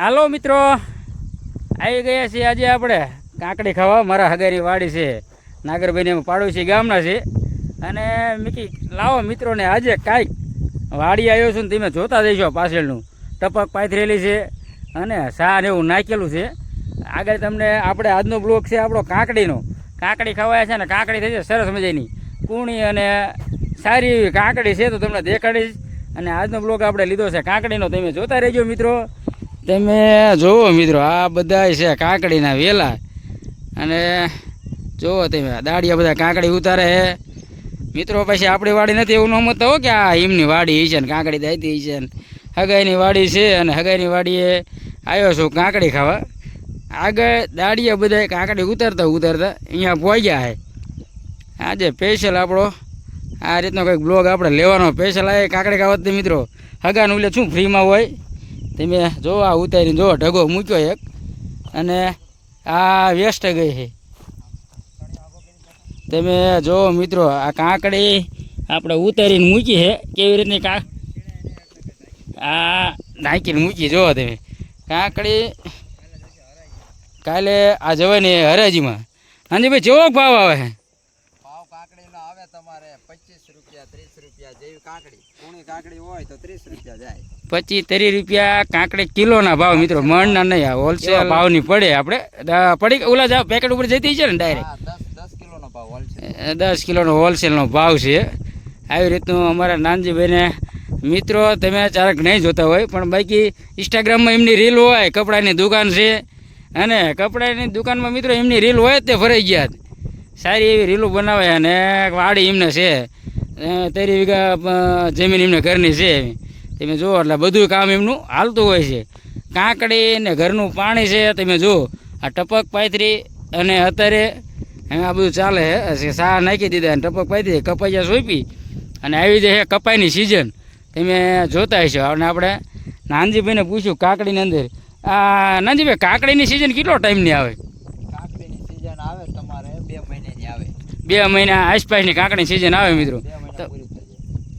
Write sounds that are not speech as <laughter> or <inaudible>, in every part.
હાલો મિત્રો, આવી ગયા છીએ આજે આપણે. કાંકડી ખાવા, મારા હગારી વાડી છે. નાગરભાઈને પાડોશી ગામના છે. અને મીકી, લાવો મિત્રોને, આજે કાંઈક વાડી આવ્યો છું ને તમે જોતા જઈશો પાછળનું. ટપક પાથરેલી છે અને સા ને એવું નાખેલું છે. આગળ તમને આપણે આજનો બ્લોક છે આપણો કાંકડીનો. કાંકડી ખવાય છે ને કાંકડી થઈ છે સરસ મજાની. કૂણી અને સારી એવી કાંકડી છે તો તમને દેખાડીશ. અને આજનો બ્લોક આપણે લીધો છે કાંકડીનો. તમે જોતા રહેજો મિત્રો. તમે જુઓ મિત્રો, આ બધા છે કાંકડીના વેલા. અને જુઓ તમે દાડિયા બધા કાંકડી ઉતારે છે. મિત્રો, પછી આપણી વાડી નથી એવું ન મત હો કે આ એમની વાડી છે ને, કાંકડી દાયતી છે ને. હગાઈની વાડી છે અને હગાઈની વાડીએ આવ્યો છું કાંકડી ખાવા. આગળ દાડિયા બધા કાંકડી ઉતારતા ઉતારતા અહીંયા પહોંચ્યા છે. આજે સ્પેશિયલ આપણો, આ રીતનો કંઈક બ્લોગ આપણે લેવાનો. સ્પેશિયલ આવે કાંકડી ખાવાથી મિત્રો, હગાનું એટલે શું ફ્રીમાં હોય? તમે જો આ ઉતારીને જો ઢગો મૂક્યો એક, અને આ વેસ્ટ ગઈ છે. તમે જો મિત્રો, આ કાંકડી આપણે ઉતારીને મૂકી છે. કેવી રીતની કા આ નાખીને મૂકી જુઓ તમે. કાંકડી કાલે આ જવાની હરાજીમાં. હાજી ભાઈ, જેવો ભાવ આવે આવે તમારે પચીસ રૂપિયા ત્રીસ રૂપિયા જેવી કાકડી. કુણી કાકડી હોય તો ત્રીસ રૂપિયા જાય. પચીસ ત્રીસ રૂપિયા કાંકડી કિલોના ભાવ મિત્રો મણના નહીં આ હોલસેલ ભાવની પડે આપણે. પડી ઓલા જાવ પેકેટ ઉપર જતી છે ને ડાયરેક્ટ દસ દસ કિલોનો ભાવ હોલસેલ દસ કિલોનો હોલસેલનો ભાવ છે. આવી રીતનું અમારા નાનજીભાઈને મિત્રો તમે ચારક નહીં જોતા હોય પણ બાકી ઇન્સ્ટાગ્રામમાં એમની રીલ હોય કપડાની દુકાન છે. અને કપડાની દુકાનમાં મિત્રો એમની રીલ હોય તે ફરાઈ ગયા સારી એવી રીલું બનાવે અને વાડી એમને છે. તેરી વીઘા જમીન એમને ઘરની છે તમે જુઓ, એટલે બધું કામ એમનું હાલતું હોય છે. કાંકડી ને ઘરનું પાણી છે, તમે જુઓ. આ ટપક પાથરી અને અત્યારે આ બધું ચાલે છે. સા નાખી દીધા અને ટપક પાથરી કપાઈયા સોંપી અને આવી જાય કપાઈની સિઝન તમે જોતા હશો. અને આપણે નાનજીભાઈને પૂછ્યું કાકડીની અંદર, આ, નાનજીભાઈ, કાકડીની સિઝન કેટલો ટાઈમની આવે કાકડીની સિઝન આવે તમારે બે મહિનાની આવે બે મહિના આસપાસની કાંકડી સિઝન આવે મિત્રો.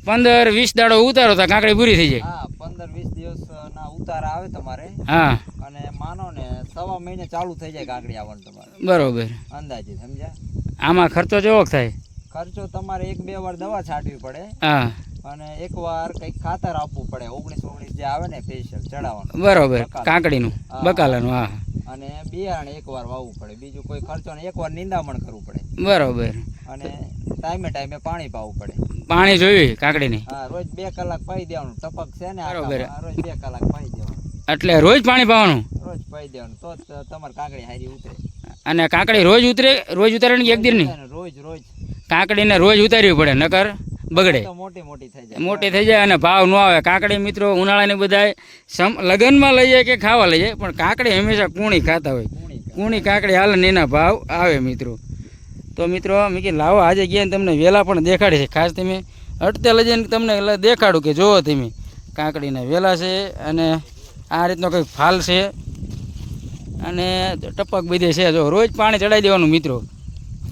પંદર વીસ દાડો ઉતારો તો કાકડી પૂરી થઈ જાય. પંદર વીસ દિવસ ના ઉતારા આવે તમારે. હા. અને માનો ને સવા મહિને ચાલુ થઈ જાય કાકડી આવવાનું તમારે. બરોબર. અંદાજે સમજ્યા? આમાં ખર્ચો કેવો થાય? ખર્ચો તમારે એક બે વાર દવા છાંટવી પડે. હા. અને એક વાર કંઈક ખાતર આપવું પડે. ઓગણીસ ઓગણીસ જે આવે ને સ્પેશિયલ ચડાવવાનું. બરોબર. કાંકડીનું. બકાલાનું હા. અને બિયારણ એક વાર વાવવું પડે. બીજું કોઈ ખર્ચો ને એકવાર નિંદામણ કરવું પડે. બરોબર. અને ટાઈમે ટાઈમે પાણી પાવું પડે. પાણી જોયું કાકડીની? હા રોજ બે કલાક પાઈ દેવાનું. ટપક છે ને બરોબર. રોજ બે કલાક પાઈ દેવાનું. એટલે રોજ પાણી પાવાનું? રોજ પાઈ દેવાનું. તો તમારે કાકડી હારી ઉતરે. અને કાકડી રોજ ઉતરે? રોજ ઉતારે એક દિનની રોજ રોજ. કાકડીને રોજ ઉતારવી પડે નકર? બગડે. મોટી થઈ જાય. મોટી થઈ જાય અને ભાવ ન આવે. કાકડી મિત્રો ઉનાળાની બધાય સમ લગ્નમાં લઈ જાય કે ખાવા લઈ જાય પણ કાકડી હંમેશા કૂણી ખાતા હોય. કૂણી કાકડી હાલે ને એના ભાવ આવે મિત્રો. તો મિત્રો મેં કે લાવો આજે ગયા તમને વેલા પણ દેખાડે છે. ખાસ તમે અટતે લઈ જઈને તમને દેખાડું કે જોવો તમે. કાકડીના વેલા છે અને આ રીતનો કંઈક ફાલ છે. અને ટપક બીજે છે. જો રોજ પાણી ચડાવી દેવાનું મિત્રો.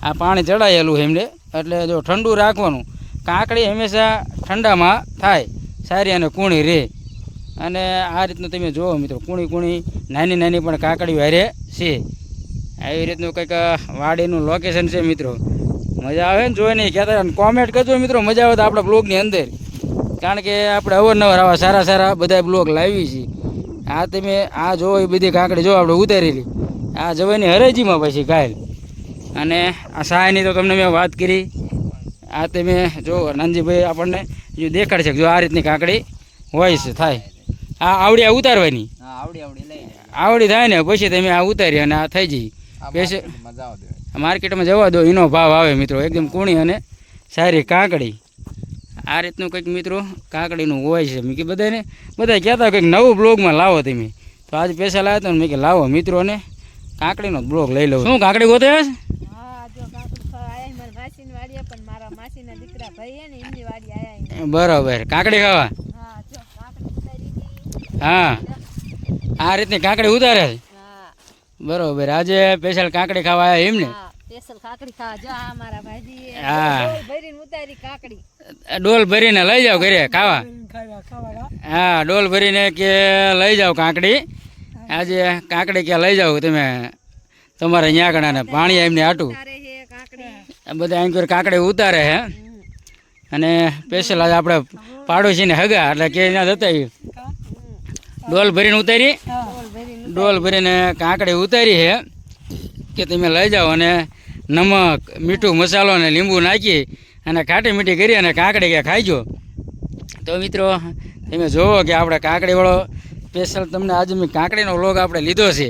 આ પાણી ચડાયેલું એમને. એટલે જો ઠંડુ રાખવાનું. કાકડી હંમેશા ઠંડામાં થાય, સારી અને કૂણી રહે. અને આ રીતનું તમે જુઓ મિત્રો, કૂણી કૂણી, નાની નાની પણ કાંકડી વારે છે. આવી રીતનું કંઈક વાડીનું લોકેશન છે મિત્રો. મજા આવે ને જોઈને કહેતા કોમેન્ટ કરજો મિત્રો, મજા આવે તો આપણા બ્લોગની અંદર. કારણ કે આપણે અવારનવાર આવા સારા સારા બધા બ્લોગ લાવીએ છીએ. આ તમે, આ જોવો એ બધી કાંકડી જો આપણે ઉતારેલી. આ જવાની હરેજીમાં પછી કાયલ અને આ સહાયની તો તમને મેં વાત કરી. આ તમે જો નાનજીભાઈ આપણને જો દેખાડશે કે જો આ રીતની કાંકડી હોય છે થાય. આ આવડી આ ઉતારવાની. હા આવડી આવડી આવડી થાય ને પછી તમે આ ઉતારી અને આ થઈ જઈ. પછી માર્કેટમાં જાવ દો એનો ભાવ આવે મિત્રો એકદમ કૂણી અને સારી કાંકડી. આ રીતનું કંઈક મિત્રો કાંકડીનું હોય છે. મેં કે બધાને બધા કહેતા કંઈક નવું બ્લોગમાં લાવો તમે. તો આજ પૈસા લાવ્યા હતા ને મેં કે લાવો મિત્રોને કાંકડીનો બ્લોગ લઈ લઉં. શું કાંકડી ગોતે છે? હા જો કાકડી ખાવા આયા મારા માસીની વાડીએ પણ મારા માસીના દીકરા ભાઈ હે ને એમની વાડી આયા બરોબર. કાકડી ખાવા? હા જો કાકડી ઉતારી હતી. હા. આ રીતની કાકડી ઉતારે છે? બરોબર. આજે સ્પેશિયલ કાકડી ખાવા આવ્યા એમને હા સ્પેશિયલ કાકડી ખાવા. જો આ મારા ભાઈજી હા. ડોલ ભરીને ઉતારી ડોલ ભરીને લઈ જાઓ ઘરે ખાવા? હા ડોલ ભરીને કે લઈ જાઓ કાકડી? આજે કાંકડી ક્યાં લઈ જાઓ તમે? તમારે અહીંયા કણાને પાણી એમને આટું બધા અહીં કાંકડી ઉતારે હે? અને સ્પેશિયલ આજે આપણે પાડોશીને હગા, એટલે કે ત્યાં જતા આવીએ. ડોલ ભરીને ઉતારી. ડોલ ભરીને કાંકડી ઉતારી છે. કે તમે લઈ જાઓ અને નમક, મીઠું, મસાલો અને લીંબુ નાખી અને ખાટી મીઠી કરી અને કાંકડી કે ખાઈજો તો મિત્રો, તમે જુઓ કે આપણે કાંકડીવાળો સ્પેશિયલ તમને આજે મેં કાંકડીનો વ્લોગ આપણે લીધો છે.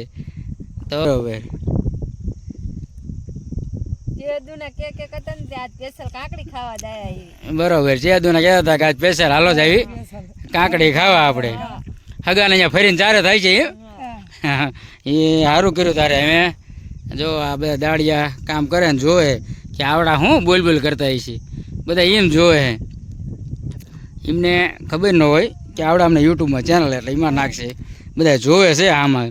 તો બરાબર જે દુના કે કે કતન તે આજ સ્પેશિયલ કાકડી ખાવા દાયા એ બરોબર છે દુના કહેતા હતા કે આજ સ્પેશિયલ હાલો જ આવી. કાંકડી ખાવા આપણે. હગાને અહીંયા ફરીને ચારે થાય છે? <laughs> એ સારું કર્યું તારે અમે જો આ બધા દાડિયા કામ કરે ને જોવે કે આવડા હું બોલ બોલ કરતા છે બધા એમ જોવે એમને ખબર ન હોય કે આવડા અમને યુટ્યુબમાં ચેનલ એટલે એમાં નાખશે. બધા જોવે છે આમાં.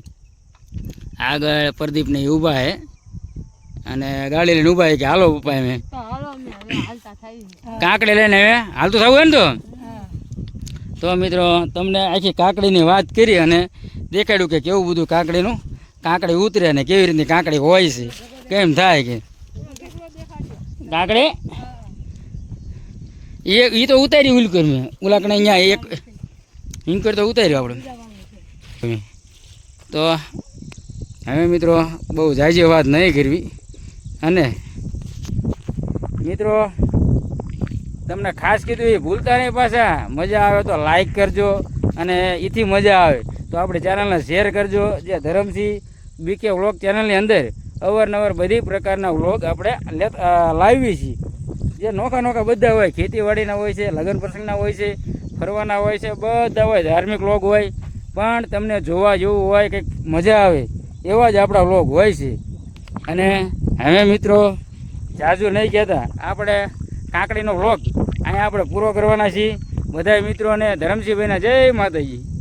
આગળ પ્રદીપને ઊભા છે અને ગાડી લઈને ઊભા કે હાલો ઉપાય મેં અમે હવે હાલતા થઈ કાંકડી લઈને હવે હાલતું થવું હોય ને તો તો મિત્રો તમને આખી કાંકડીની વાત કરી અને દેખાડ્યું કે કેવું બધું કાંકડીનું? કાંકડી ઉતરે ને કેવી રીતની કાંકડી હોય છે? કેમ થાય કે? કાંકડી? એ એ તો ઉતારી ઉલકર મેં. ઉલાકને અહીંયા એક હિંકર તો ઉતાર્યું આપણે. તો હવે મિત્રો બહુ જાજી વાત નહીં કરવી. અને મિત્રો, તમને ખાસ કીધું એ ભૂલતા નહીં પાછા. મજા આવે તો લાઈક કરજો અને એથી મજા આવે. તો આપણે ચેનલને શેર કરજો, જે ધરમસિંહ બીકે વ્લોગ ચેનલની અંદર અવારનવાર બધી પ્રકારના વ્લોગ આપણે લાવીએ છીએ. જે નોખા નોખા બધા હોય, ખેતીવાડીના હોય છે, લગ્ન પ્રસંગના હોય છે, ફરવાના હોય છે, બધા હોય, ધાર્મિક વ્લોગ હોય. પણ તમને જોવા જેવું હોય, કંઈક મજા આવે, એવા જ આપણા વ્લોગ હોય છે. અને હવે મિત્રો, જાજુ નહીં કહેતા. આપણે કાંકડીનો વ્લોગ અહીંયા આપણે પૂરો કરવાના છીએ. બધા મિત્રોને ધરમસિંહભાઈના જય માતાજી.